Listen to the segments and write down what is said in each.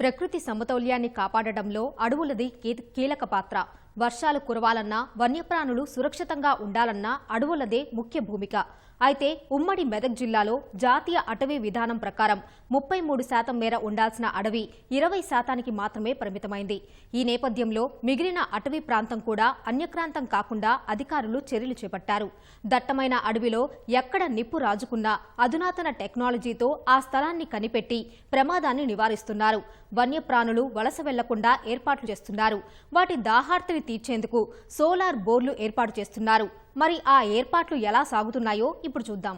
ప్రకృతి సమతౌల్యాన్ని కాపాడడంలో అడవులది కీ- కీలక పాత్ర. వర్షాలు కురవాలన్నా వన్యప్రాణులు సురక్షితంగా ఉండాలన్నా అడవులదే ముఖ్య భూమిక. అయితే ఉమ్మడి మెదక్ జిల్లాలో జాతీయ అటవీ విధానం ప్రకారం ముప్పై మూడు శాతం మేర ఉండాల్సిన అడవి ఇరవై శాతానికి మాత్రమే పరిమితమైంది. ఈ నేపథ్యంలో మిగిలిన అటవీ ప్రాంతం కూడా అన్యక్రాంతం కాకుండా అధికారులు చర్యలు చేపట్టారు. దట్టమైన అడవిలో ఎక్కడ నిప్పు రాజుకున్నా అధునాతన టెక్నాలజీతో ఆ స్థలాన్ని కనిపెట్టి ప్రమాదాన్ని నివారిస్తున్నారు. వన్యప్రాణులు వలస వెళ్ళకుండా ఏర్పాట్లు చేస్తున్నారు. వాటి దాహార్తిని తీర్చేందుకు సోలార్ బోర్లు ఏర్పాటు చేస్తున్నారు. మరి ఆ ఏర్పాట్లు ఎలా సాగుతున్నాయో ఇప్పుడు చూద్దాం.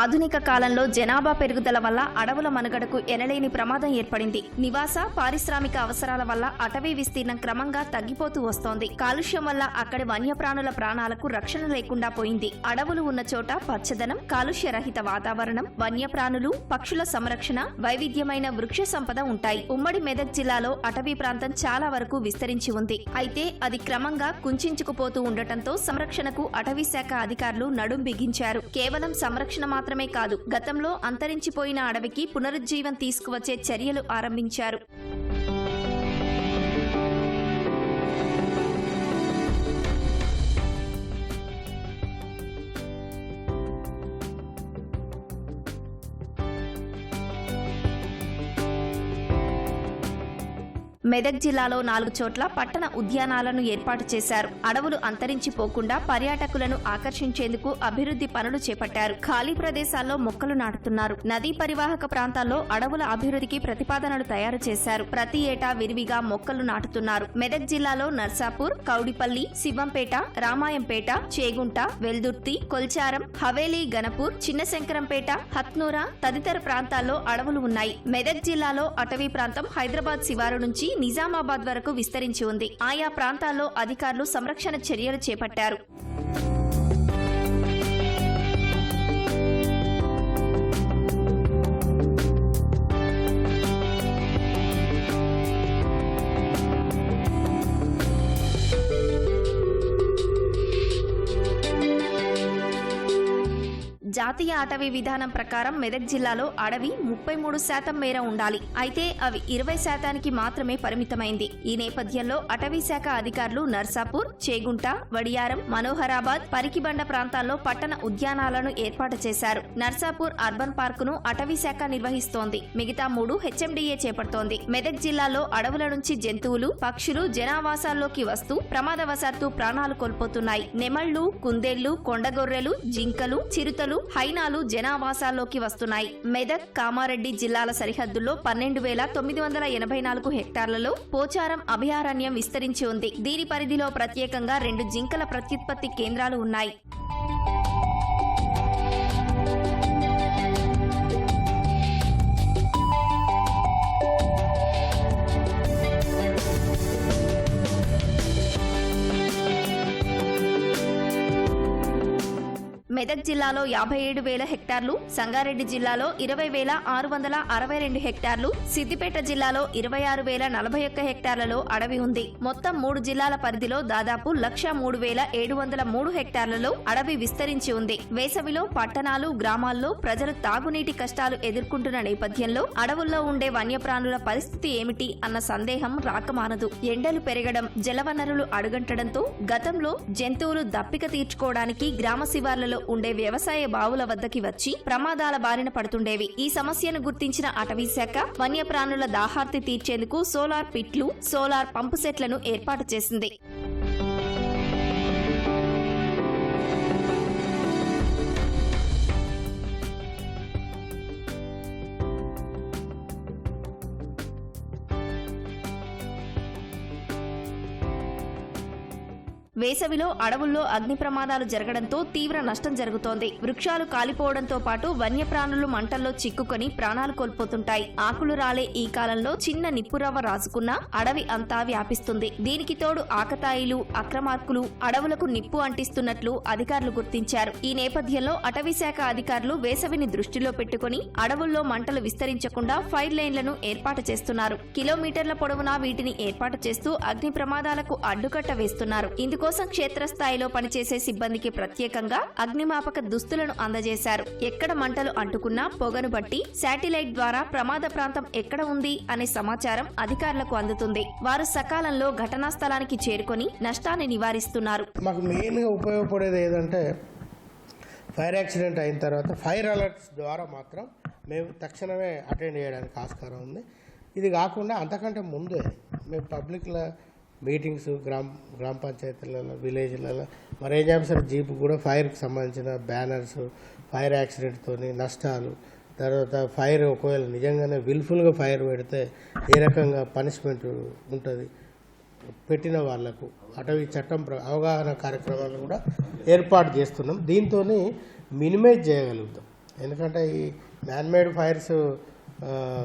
ఆధునిక కాలంలో జనాభా పెరుగుదల వల్ల అడవుల మనుగడకు ఎనలేని ప్రమాదం ఏర్పడింది. నివాస పారిశ్రామిక అవసరాల వల్ల అటవీ విస్తీర్ణం క్రమంగా తగ్గిపోతూ వస్తోంది. కాలుష్యం వల్ల అక్కడి వన్యప్రాణుల ప్రాణాలకు రక్షణ లేకుండా పోయింది. అడవులు ఉన్న చోట పచ్చదనం కాలుష్య రహిత వాతావరణం వన్యప్రాణులు పక్షుల సంరక్షణ వైవిధ్యమైన వృక్ష సంపద ఉంటాయి. ఉమ్మడి మెదక్ జిల్లాలో అటవీ ప్రాంతం చాలా వరకు విస్తరించి ఉంది. అయితే అది క్రమంగా కుంచుకుపోతూ ఉండటంతో సంరక్షణకు అటవీ శాఖ అధికారులు నడుం బిగించారు. కేవలం సంరక్షణ మాత్రమే కాదు గతంలో అంతరించిపోయిన అడవికి పునరుజ్జీవం తీసుకువచ్చే చర్యలు ఆరంభించారు. మెదక్ జిల్లాలో నాలుగు చోట్ల పట్టణ ఉద్యానాలను ఏర్పాటు చేశారు. అడవులు అంతరించిపోకుండా పర్యాటకులను ఆకర్షించేందుకు అభివృద్ధి పనులు చేపట్టారు. ఖాళీ ప్రదేశాల్లో మొక్కలు నాటుతున్నారు. నదీ పరివాహక ప్రాంతాల్లో అడవుల అభివృద్ధికి ప్రతిపాదనలు తయారు చేశారు. ప్రతి ఏటా విరివిగా మొక్కలు నాటుతున్నారు. మెదక్ జిల్లాలో నర్సాపూర్ కౌడిపల్లి శివంపేట రామాయంపేట చేగుంట వెల్దుర్తి కొల్చారం హవేలీ గణపూర్ చిన్నశంకరంపేట హత్నూరా తదితర ప్రాంతాల్లో అడవులు ఉన్నాయి. మెదక్ జిల్లాలో అటవీ ప్రాంతం హైదరాబాద్ శివారు నుంచి నిజామాబాద్ వరకు విస్తరించి ఉంది. ఆయా ప్రాంతాల్లో అధికారులు సంరక్షణ చర్యలు చేపట్టారు. జాతీయ అటవీ విధానం ప్రకారం మెదక్ జిల్లాలో అడవి ముప్పై మూడు శాతం మేర ఉండాలి. అయితే అవి ఇరవై శాతానికి మాత్రమే పరిమితమైంది. ఈ నేపథ్యంలో అటవీ శాఖ అధికారులు నర్సాపూర్ చేగుంట వడియారం మనోహరాబాద్ పరికిబండ ప్రాంతాల్లో పట్టణ ఉద్యానాలను ఏర్పాటు చేశారు. నర్సాపూర్ అర్బన్ పార్కును అటవీ శాఖ నిర్వహిస్తోంది. మిగతా మూడు హెచ్ఎండిఏ చేపడుతోంది. మెదక్ జిల్లాలో అడవుల నుంచి జంతువులు పక్షులు జనావాసాల్లోకి వస్తూ ప్రమాదవశాత్తు ప్రాణాలు కోల్పోతున్నాయి. నెమళ్ళు కుందేళ్ళు కొండగొర్రెలు జింకలు చిరుతలు హైనాలు జనావాసాల్లోకి వస్తున్నాయి. మెదక్ కామారెడ్డి జిల్లాల సరిహద్దుల్లో పన్నెండు వేల తొమ్మిది వందల ఎనభై నాలుగు హెక్టార్లలో పోచారం అభయారణ్యం విస్తరించి ఉంది. దీని పరిధిలో ప్రత్యేకంగా రెండు జింకల ప్రత్యుత్పత్తి కేంద్రాలు ఉన్నాయి. మెదక్ జిల్లాలో యాభై ఏడు వేల హెక్టార్లు సంగారెడ్డి జిల్లాలో ఇరవై వేల ఆరు వందల అరవై రెండు హెక్టార్లు సిద్దిపేట జిల్లాలో ఇరవై ఆరు వేల నలభై ఒక్క హెక్టార్లలో అడవి ఉంది. మొత్తం మూడు జిల్లాల పరిధిలో దాదాపు లక్ష మూడు వేల ఏడు వందల మూడు హెక్టార్లలో అడవి విస్తరించి ఉంది. వేసవిలో పట్టణాలు గ్రామాల్లో ప్రజలు తాగునీటి కష్టాలు ఎదుర్కొంటున్న నేపథ్యంలో అడవుల్లో ఉండే వన్యప్రాణుల పరిస్థితి ఏమిటి అన్న సందేహం రాకమానదు. ఎండలు పెరగడం జలవనరులు అడుగంటడంతో గతంలో జంతువులు దప్పిక తీర్చుకోవడానికి గ్రామ శివార్లలో ఉండే వ్యవసాయ బావుల వద్దకి వచ్చి ప్రమాదాల బారిన పడుతుండేవి. ఈ సమస్యను గుర్తించిన అటవీ శాఖ వన్యప్రాణుల దాహార్తి తీర్చేందుకు సోలార్ పిట్లు సోలార్ పంపు సెట్లను ఏర్పాటు చేసింది. వేసవిలో అడవుల్లో అగ్ని ప్రమాదాలు జరగడంతో తీవ్ర నష్టం జరుగుతోంది. వృక్షాలు కాలిపోవడంతో పాటు వన్యప్రాణులు మంటల్లో చిక్కుకొని ప్రాణాలు కోల్పోతుంటాయి. ఆకులు రాలే ఈ కాలంలో చిన్న నిప్పురవ్వ రాసుకున్నా అడవి అంతా వ్యాపిస్తుంది. దీనికి తోడు ఆకతాయిలు అక్రమార్కులు అడవులకు నిప్పు అంటిస్తున్నట్లు అధికారులు గుర్తించారు. ఈ నేపథ్యంలో అటవీ శాఖ అధికారులు వేసవిని దృష్టిలో పెట్టుకుని అడవుల్లో మంటలు విస్తరించకుండా ఫైర్ లైన్లను ఏర్పాటు చేస్తున్నారు. కిలోమీటర్ల పొడవునా వీటిని ఏర్పాటు చేస్తూ అగ్ని ప్రమాదాలకు అడ్డుకట్ట వేస్తున్నారు. ఇందుకోసం క్షేత్రస్థాయిలో పనిచేసే సిబ్బందికి ప్రత్యేకంగా అగ్నిమాపక దుస్తులను అందజేశారు. ఎక్కడ మంటలు అంటుకున్నా పొగను బట్టి శాటిలైట్ ద్వారా ప్రమాద ప్రాంతం ఎక్కడ ఉంది అనే సమాచారం అధికారులకు అందుతుంది. వారు సకాలంలో ఘటనా స్థలానికి చేరుకొని నష్టాన్ని నివారిస్తున్నారు. మాకు మెయిన్గా ఉపయోగపడేది ఏదంటే ఫైర్ యాక్సిడెంట్ అయిన తర్వాత ఫైర్ అలర్ట్స్ ద్వారా మాత్రం మేము తక్షణమే అటెండ్ చేయడానికి ఆస్కారం ఉంది. ఇది కాకుండా అంతకంటే ముందే మేము పబ్లిక్లో మీటింగ్స్ గ్రామ గ్రామ పంచాయతీలలో విలేజ్లలో మరి ఏం చేయాలి సార్ జీప్ కూడా ఫైర్కి సంబంధించిన బ్యానర్స్ ఫైర్ యాక్సిడెంట్తోని నష్టాలు తర్వాత ఫైర్ ఒకవేళ నిజంగానే విల్ఫుల్గా ఫైర్ పెడితే ఏ రకంగా పనిష్మెంట్ ఉంటుంది? పెట్టిన వాళ్ళకు అటవీ చట్టం ప్ర- అవగాహన కార్యక్రమాలు కూడా ఏర్పాటు చేస్తున్నాం. దీంతో మినిమైజ్ చేయగలుగుతాం. ఎందుకంటే ఈ మ్యాన్మేడ్ ఫైర్స్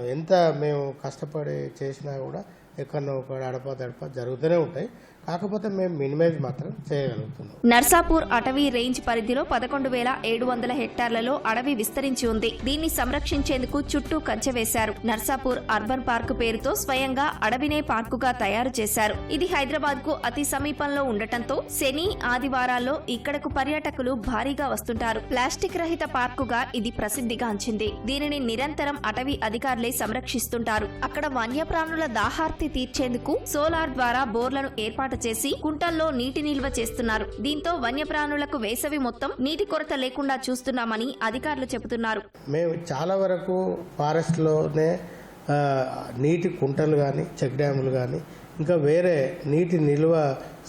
ఎంత మేము కష్టపడి చేసినా కూడా ఎక్కడో ఒక అడప తడప జరుగుతూనే ఉంటాయి. కాకపోతే మేము మినిమైజ్ మాత్రం చేయగలుగుతున్నాం. నర్సాపూర్ అటవీ రేంజ్ పరిధిలో పదకొండు వేల ఏడు వందల హెక్టార్లలో అడవి విస్తరించి ఉంది. దీన్ని సంరక్షించేందుకు చుట్టూ కంచె వేశారు. నర్సాపూర్ అర్బన్ పార్క్ పేరుతో స్వయంగా అడవినే పార్కుగా తయారు చేశారు. ఇది హైదరాబాద్కు అతి సమీపంలో ఉండటంతో శని ఆదివారాల్లో ఇక్కడకు పర్యాటకులు భారీగా వస్తుంటారు. ప్లాస్టిక్ రహిత పార్కుగా ఇది ప్రసిద్ధిగాంచింది దీనిని నిరంతరం అటవీ అధికారులే సంరక్షిస్తుంటారు. అక్కడ వన్యప్రాణుల దాహార్తి తీర్చేందుకు సోలార్ ద్వారా బోర్లను ఏర్పాటు చేసి కుంటల్లో నీటి నిల్వ చేస్తున్నారు. దీంతో వన్యప్రాణులకు వేసవి మొత్తం నీటి కొరత లేకుండా చూస్తున్నామని అధికారులు చెబుతున్నారు. మేము చాలా వరకు ఫారెస్ట్లోనే లోనే నీటి కుంటలు కానీ చెక్ డ్యాములు కానీ ఇంకా వేరే నీటి నిల్వ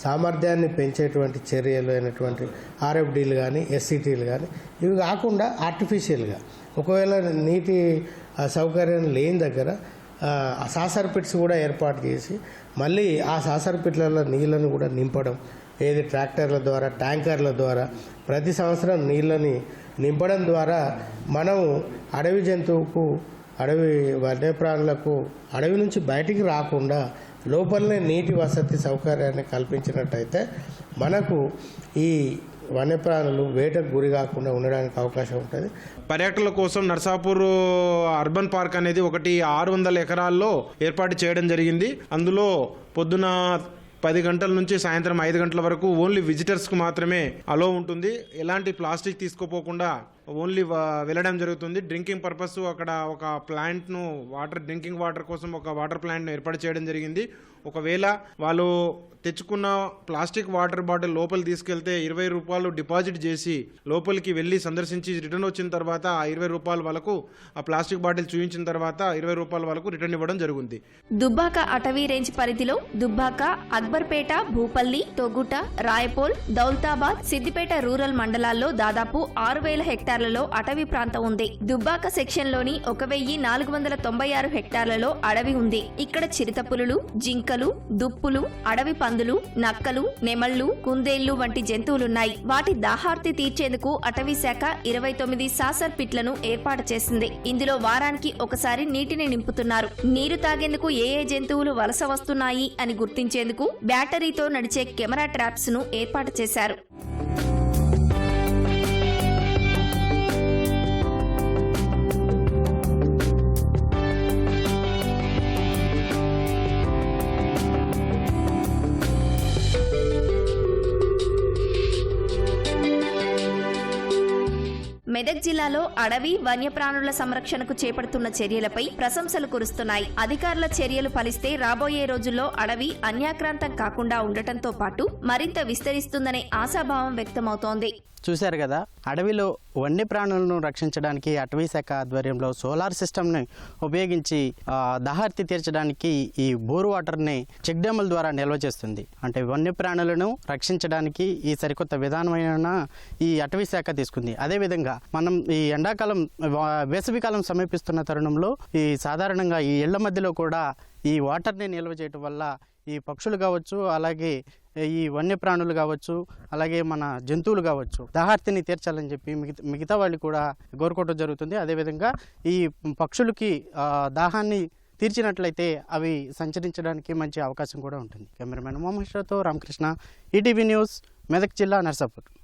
సామర్థ్యాన్ని పెంచేటువంటి చర్యలు అయినటువంటి ఆర్ఎఫ్డీలు కానీ ఎస్సిటీలు కానీ ఇవి కాకుండా ఆర్టిఫిషియల్గా ఒకవేళ నీటి సౌకర్యం లేని దగ్గర సాసర్ పిట్స్ కూడా ఏర్పాటు చేసి మళ్ళీ ఆ సాసర్ పిట్లలో నీళ్ళను కూడా నింపడం ఏది ట్రాక్టర్ల ద్వారా ట్యాంకర్ల ద్వారా ప్రతి సంవత్సరం నీళ్ళని నింపడం ద్వారా మనం అడవి జంతువుకు అడవి వన్యప్రాణులకు అడవి నుంచి బయటికి రాకుండా లోపలనే నీటి వసతి సౌకర్యాన్ని కల్పించినట్టయితే మనకు ఈ వన్యప్రాణులు వేటకు గురి కాకుండా ఉండడానికి అవకాశం ఉంటుంది. పర్యాటకుల కోసం నర్సాపూర్ అర్బన్ పార్క్ అనేది ఒకటి ఆరు వందల ఎకరాల్లో ఏర్పాటు చేయడం జరిగింది. అందులో పొద్దున పది గంటల నుంచి సాయంత్రం ఐదు గంటల వరకు ఓన్లీ విజిటర్స్కు మాత్రమే అలో ఉంటుంది. ఎలాంటి ప్లాస్టిక్ తీసుకోపోకుండా ఓన్లీ వెళ్ళడం జరుగుతుంది. డ్రింకింగ్ పర్పస్ అక్కడ ఒక ప్లాంట్ను వాటర్ డ్రింకింగ్ వాటర్ కోసం ఒక వాటర్ ప్లాంట్ను ఏర్పాటు చేయడం జరిగింది. ఒకవేళ వాళ్ళు తెచ్చుకున్న ప్లాస్టిక్ వాటర్ బాటిల్ లోపల తీసుకెళ్తే ఇరవై రూపాయలు డిపాజిట్ చేసి లోపలికి వెళ్ళి సందర్శించి రిటర్న్ వచ్చిన తర్వాత ఆ ఇరవై రూపాయల వరకు ఆ ప్లాస్టిక్ బాటిల్ చూపించిన తర్వాత ఇరవై రూపాయల వరకు రిటర్న్ ఇవ్వడం జరుగుతుంది దుబ్బాక అటవీ రేంజ్ పరిధిలో దుబ్బాక అక్బర్పేట భూపల్లి తొగుట రాయపోల్ దౌల్తాబాద్ సిద్దిపేట రూరల్ మండలాల్లో దాదాపు ఆరు వేల హెక్టార్ హెక్టార్లలో అటవీ ప్రాంతం ఉంది. దుబ్బాక సెక్షన్లోని ఒక వెయ్యి నాలుగు వందల తొంభై ఆరు హెక్టార్లలో అడవి ఉంది. ఇక్కడ చిరుతపులులు జింకలు దుప్పులు అడవి పందులు నక్కలు నెమళ్ళు కుందేళ్ళు వంటి జంతువులున్నాయి. వాటి దాహార్తి తీర్చేందుకు అటవీ శాఖ ఇరవై తొమ్మిది సాసర్ పిట్లను ఏర్పాటు చేసింది. ఇందులో వారానికి ఒకసారి నీటిని నింపుతున్నారు. నీరు తాగేందుకు ఏ ఏ జంతువులు వలస వస్తున్నాయి అని గుర్తించేందుకు బ్యాటరీతో నడిచే కెమెరా ట్రాప్స్ను ఏర్పాటు చేశారు. D. జిల్లాలో అడవి వన్యప్రాణుల సంరక్షణకు చేపడుతున్న చర్యలపై ప్రశంసలు కురుస్తున్నాయి. అధికారుల చర్యలు ఫలిస్తే రాబోయే రోజుల్లో అడవి అన్యాక్రాంతం కాకుండా ఉండటంతో పాటు మరింత విస్తరిస్తుందనే ఆశాభావం వ్యక్తమవుతోంది. చూశారు కదా అడవిలో వన్యప్రాణులను రక్షించడానికి అటవీ శాఖ ఆధ్వర్యంలో సోలార్ సిస్టమ్ని ఉపయోగించి దహార్తి తీర్చడానికి ఈ బోర్ వాటర్ని చెక్ డ్యాముల ద్వారా నిల్వ చేస్తుంది. అంటే వన్యప్రాణులను రక్షించడానికి ఈ సరికొత్త విధానమైన ఈ అటవీ శాఖ తీసుకుంది. అదేవిధంగా మనం ఈ ఎండాకాలం వా- వేసవికాలం సమీపిస్తున్న తరుణంలో ఈ సాధారణంగా ఈ ఇళ్ళ మధ్యలో కూడా ఈ వాటర్ని నిల్వ చేయటం వల్ల ఈ పక్షులు కావచ్చు అలాగే ఈ వన్యప్రాణులు కావచ్చు అలాగే మన జంతువులు కావచ్చు దాహార్తిని తీర్చాలని చెప్పి మిగతా మిగతా వాళ్ళు కూడా కోరుకోవటం జరుగుతుంది. అదేవిధంగా ఈ పక్షులకి దాహాన్ని తీర్చినట్లయితే అవి సంచరించడానికి మంచి అవకాశం కూడా ఉంటుంది. Cameraman Mohammed Ramakrishna ETV news Medak జిల్లా నర్సాపూర్.